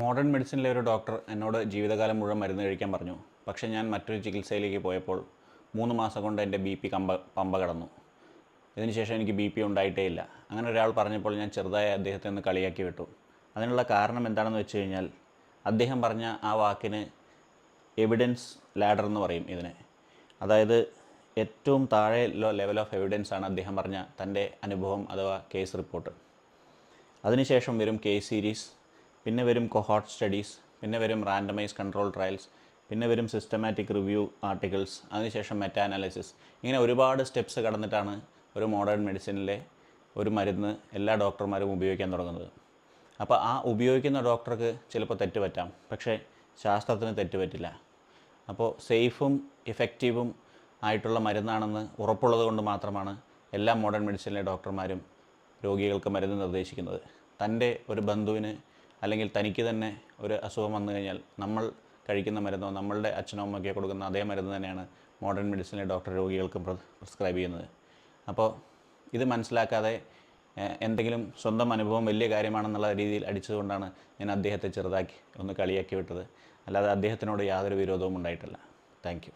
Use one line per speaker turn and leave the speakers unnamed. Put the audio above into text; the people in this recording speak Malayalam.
മോഡേൺ മെഡിസിനിലെ ഒരു ഡോക്ടർ എന്നോട് ജീവിതകാലം മുഴുവൻ മരുന്ന് കഴിക്കാൻ പറഞ്ഞു. പക്ഷേ ഞാൻ മറ്റൊരു ചികിത്സയിലേക്ക് പോയപ്പോൾ മൂന്ന് മാസം കൊണ്ട് എന്റെ ബി പി കമ്പ പമ്പ കടന്നു. ഇതിനുശേഷം എനിക്ക് ബി പി ഉണ്ടായിട്ടേ ഇല്ല. അങ്ങനെ ഒരാൾ പറഞ്ഞപ്പോൾ ഞാൻ ചെറുതായി അദ്ദേഹത്തെ ഒന്ന് കളിയാക്കി വിട്ടു. അതിനുള്ള കാരണം എന്താണെന്ന് വെച്ച് കഴിഞ്ഞാൽ അദ്ദേഹം പറഞ്ഞ ആ വാക്കിന് എവിഡൻസ് ലാഡർ എന്ന് പറയും ഇതിനെ. അതായത് ഏറ്റവും താഴെ ലെവൽ ഓഫ് എവിഡൻസ് ആണ് അദ്ദേഹം പറഞ്ഞ തന്റെ അനുഭവം അഥവാ കേസ് റിപ്പോർട്ട് അതിനുശേഷം വരും കേസ് സീരീസ് പിന്നെ വരും കൊഹോട്ട് സ്റ്റഡീസ് പിന്നെ വരും റാൻഡമൈസ് കൺട്രോൾ ട്രയൽസ് പിന്നെ വരും സിസ്റ്റമാറ്റിക് റിവ്യൂ ആർട്ടിക്കിൾസ് അതിനുശേഷം മെറ്റാ അനാലിസിസ് ഇങ്ങനെ ഒരുപാട് സ്റ്റെപ്സ് കടന്നിട്ടാണ് ഒരു മോഡേൺ മെഡിസിനിലെ ഒരു മരുന്ന് എല്ലാ ഡോക്ടർമാരും ഉപയോഗിക്കാൻ തുടങ്ങുന്നത്. അപ്പോൾ ആ ഉപയോഗിക്കുന്ന ഡോക്ടർക്ക് ചിലപ്പോൾ തെറ്റ് പറ്റാം. പക്ഷേ ശാസ്ത്രത്തിന് തെറ്റ് പറ്റില്ല. അപ്പോൾ സേഫും എഫക്റ്റീവും ആയിട്ടുള്ള മരുന്നാണെന്ന് ഉറപ്പുള്ളത് കൊണ്ട് മാത്രമാണ് എല്ലാ മോഡേൺ മെഡിസിനിലെ ഡോക്ടർമാരും രോഗികൾക്ക് മരുന്ന് നിർദ്ദേശിക്കുന്നത്. തന്റെ ഒരു ബന്ധുവിന് അല്ലെങ്കിൽ തനിക്ക് തന്നെ ഒരു അസുഖം വന്നു കഴിഞ്ഞാൽ നമ്മൾ കഴിക്കുന്ന മരുന്നോ നമ്മളുടെ അച്ഛനോ അമ്മയ്ക്കോ കൊടുക്കുന്ന അതേ മരുന്ന് തന്നെയാണ് മോഡേൺ മെഡിസിനിലെ ഡോക്ടർ രോഗികൾക്ക് പ്രിസ്ക്രൈബ് ചെയ്യുന്നത്. അപ്പോൾ ഇത് മനസ്സിലാക്കാതെ എന്തെങ്കിലും സ്വന്തം അനുഭവം വലിയ കാര്യമാണെന്നുള്ള രീതിയിൽ അടിച്ചതുകൊണ്ടാണ് ഞാൻ അദ്ദേഹത്തെ ചെറുതാക്കി ഒന്ന് കളിയാക്കി വിട്ടത്. അല്ലാതെ അദ്ദേഹത്തിനോട് യാതൊരു വിരോധവും ഉണ്ടായിട്ടില്ല. താങ്ക്